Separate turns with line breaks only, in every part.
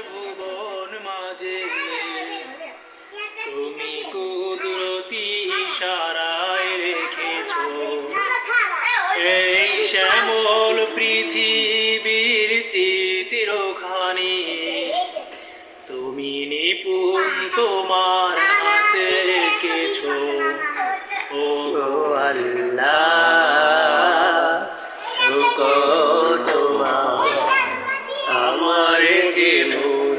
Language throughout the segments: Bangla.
ভুবন মাঝে। তুমি কুদরতি ইশারায় রেখেছ। এই শ্যামল পৃথিবীর চিত্রখানি। তুমি নিপুণ তোমার হাতে রেখেছ। ও
আল্লাহ তোমার। আমার যে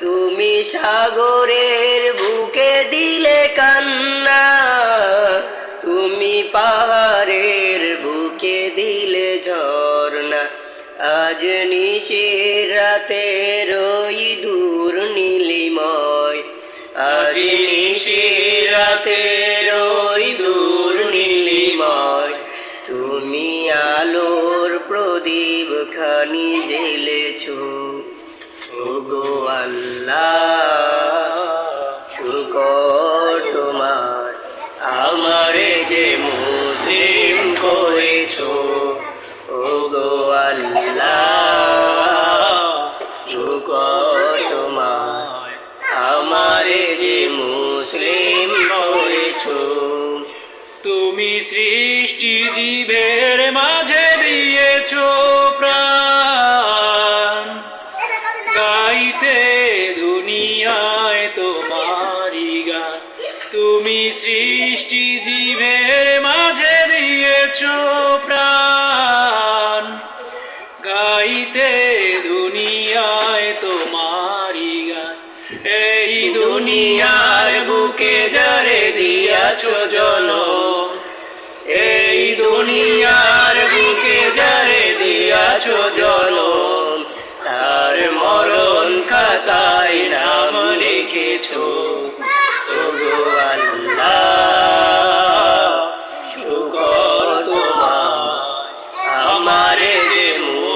তুমি সাগরের বুকে দিলে কান্না, তুমি পাহাড়ের বুকে দিলে ঝর্ণা। আজ নিশির রাতে ওই দূর নীলিময়। আজ নিশির রাতের ওই দূর নীলিময়। তুমি আলোর প্রদীপ খানি জেলেছ তোমার, আমারে যে মুসলিম করেছ, ওগো আল্লাহ, শুকর তোমার, আমারে যে মুসলিম করেছ।
তুমি সৃষ্টি জীবের মাঝে তুমি সৃষ্টি জীবের মাঝে দিয়েছ প্রাণ। গাইতে দুনিয়ায় তোমারি গান। এই দুনিয়ার বুকে জারে দিয়াছ জনম এই দুনিয়ার বুকে যারে দিয়াছ জল। তার মরণ খাতায় নাম লিখেছ।